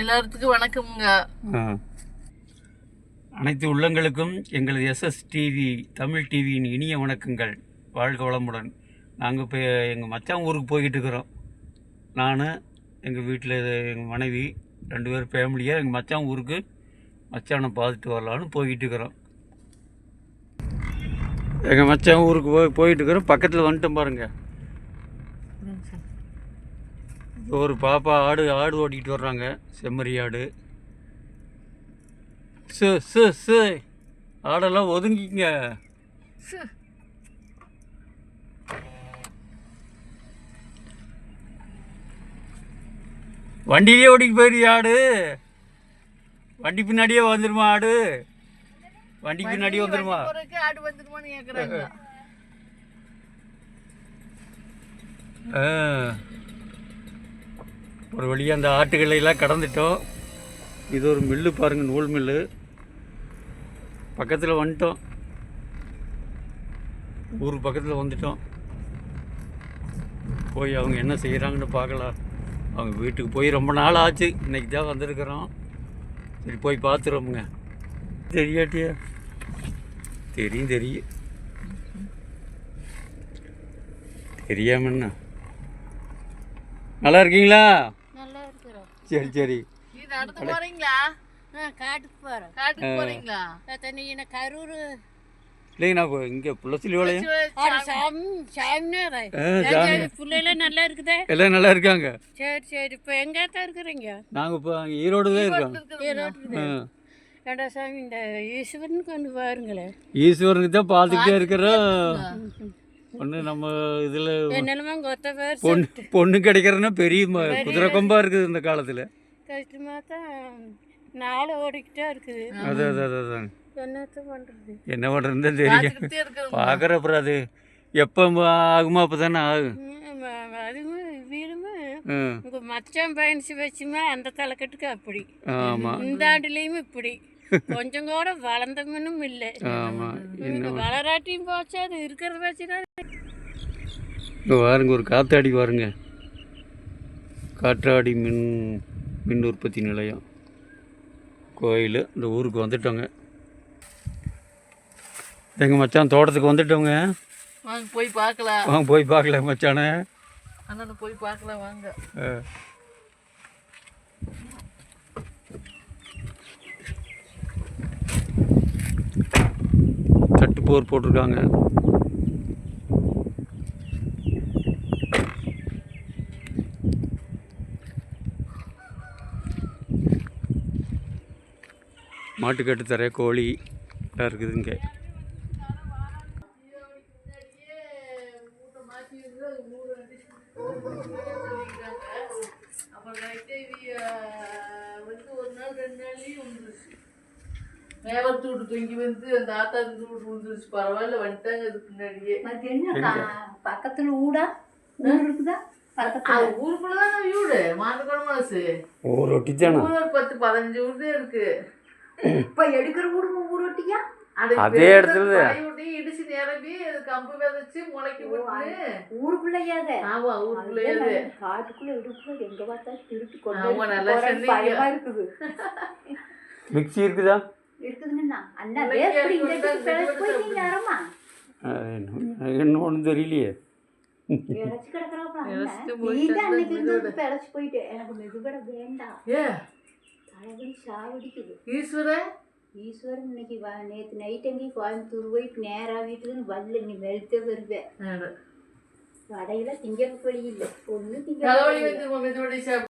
எல்லாத்துக்கும் வணக்கம்ங்க. அனைத்து உள்ளங்களுக்கும் எங்களது எஸ்எஸ் டிவி தமிழ் டிவியின் இனிய வணக்கங்கள். வாழ்க வளமுடன். நாங்கள் இப்போ எங்கள் மச்சான் ஊருக்கு போய்கிட்டு இருக்கிறோம் நான் எங்கள் வீட்டில் எங்கள் மனைவி ரெண்டு பேரும் ஃபேமிலியாக எங்கள் மச்சான் ஊருக்கு மச்சானை பார்த்துட்டு வரலான்னு போய்கிட்டு இருக்கிறோம் எங்கள் மச்சான் ஊருக்கு போய் போயிட்டு இருக்கிறோம் பக்கத்தில் வந்துட்டோம் பாருங்கள் ஒரு பாப்பா ஆடு ஆடு ஓட்டிகிட்டு வர்றாங்க. செம்மறி ஆடு. சு சு சு. ஆடெல்லாம் ஒதுங்கிங்க வண்டியிலே ஓட்டிட்டு போயிரு ஆடு. வண்டி பின்னாடியே வந்துருமா ஆடு? வண்டி பின்னாடியே வந்துருமா? ஆடு வந்துருமான்னு ஆ. ஒரு வழியாக அந்த ஆட்டுகளையெல்லாம் கடந்துட்டோம். இது ஒரு மில்லு பாருங்கள் நூல் மில்லு. பக்கத்தில் வந்துட்டோம். ஊர் பக்கத்தில் வந்துட்டோம். போய் அவங்க என்ன செய்கிறாங்கன்னு பார்க்கலாம். அவங்க வீட்டுக்கு போய் ரொம்ப நாள் ஆச்சு. இன்றைக்கி தான் வந்திருக்கிறோம். சரி போய் பார்த்துருவோமுங்க. தெரியாட்டியா? தெரியும் தெரியும். தெரியாம என்ன? நல்லா இருக்கீங்களா? சரி சரி. நீ நடந்து போறீங்களா? ஆ காட்டுக்கு போகிறோம் காட்டுக்கு போறீங்களா? நீ என்ன கரூர்? இல்லைங்க நான் இப்போ இங்கே புள்ளசிலி வளையம். பிள்ளைலாம் நல்லா இருக்குதே? எல்லாம் நல்லா இருக்காங்க. சரி சரி. இப்போ எங்கே தான் இருக்கிறீங்க? நாங்கள் இப்போ ஈரோடு தான் இருக்கோம். ஈரோட்டுக்கு ஆ. ஏண்டா சாமி இந்த ஈஸ்வரனுக்கு ஒன்று பாருங்களேன் ஈஸ்வரனுக்கு தான் பார்த்துக்கிட்டே இருக்கிறோம். ஒன்று நம்ம இதில் பொண்ணு பொண்ணு கிடைக்கிறதுனா பெரிய குதிரை கொம்பா இருக்குது இந்த காலத்தில். கஷ்டமாக தான் நாளை ஓடிக்கிட்டே இருக்குது. அது அது அது பண்ணுறது என்ன பண்ணுறதுன்னு தான் தெரியும். பார்க்குற அப்புறம் அது எப்போ ஆகுமா அப்போ தானே ஆகும் அதுவும் வீடுமே ம் உங்கள் மச்சான் பயணிச்சு வச்சுமே அந்த தலைக்கட்டுக்கு அப்படி. ஆமாம் இந்த ஆண்டுலேயும் இப்படி. கொஞ்சம் கூட வளர்ந்தவனும் இல்லை. வளராட்டியும் போச்சு அது இருக்கிறத வச்சுதான் இப்போ பாருங்க ஒரு காத்தாடி பாருங்க காற்றாடி மின் மின் உற்பத்தி நிலையம். கோயில் இந்த ஊருக்கு வந்துட்டோங்க. எங்கள் மச்சான் தோட்டத்துக்கு வந்துட்டோங்க. வாங்க போய் பார்க்கலாம். வாங்க போய் பார்க்கல மச்சானே. அண்ணனை போய் பார்க்கலாம் வாங்க. ஆ. தட்டுப்போர் போட்டிருக்காங்க. மாட்டுக்கட்டு தர கோழி எல்லாம் இருக்குதுங்க அப்புறம் நைட்டு வந்து ஒரு நாள் ரெண்டு நாள்லயும் வந்துருச்சு மேவத்து விட்டு தொங்கி வந்து அந்த ஆத்தா இருந்து விட்டு வந்துருச்சு பரவாயில்ல வந்துட்டாங்க இதுக்கு முன்னாடியே பக்கத்துல ஊடா ஊர் இருக்குதா ஊருக்குள்ளதாங்க வீடு மாட்டுக்கணும் மனசு ஒரு பத்து பதினஞ்சு ஊர் தான் இருக்கு. இப்ப எடுக்கிற ஊடு ஊர் ஒட்டியா அது இடத்துல இடிச்சு நிரம்பி அது கம்பு விதைச்சு முளைக்கி விட்டு ஊருக்குள்ளயாத. ஆமா ஊருக்குள்ளேயே காட்டுக்குள்ள இடுக்குள்ள எங்க பார்த்தாலும் திருட்டு ஆமா, கொண்டு நல்லா. பயமா இருக்குது. மிக்ஸி இருக்குதா? இருக்குதுங்கண்ணா அண்ணா வேஸ்ட் இந்த என்ன ஒன்றும் தெரியலையே. இழைச்சு நீ போயிட்டு தான் அன்னைக்கு மெதுவடை. இருந்து பிழைச்சு போயிட்டு. எனக்கு மெதுவடை வேண்டாம். தலைவலி சாவடிக்குது. ஈஸ்வரன் ஈஸ்வரன் இன்னைக்கு வா நேற்று நைட் எங்கேயும் கோயம்புத்தூர் போயிட்டு நேராக வீட்டுக்கு வரல நீ வெளுத்தே வருவேன் ஆடு. வடையில திங்க வழி இல்லை. ஒன்று திங்க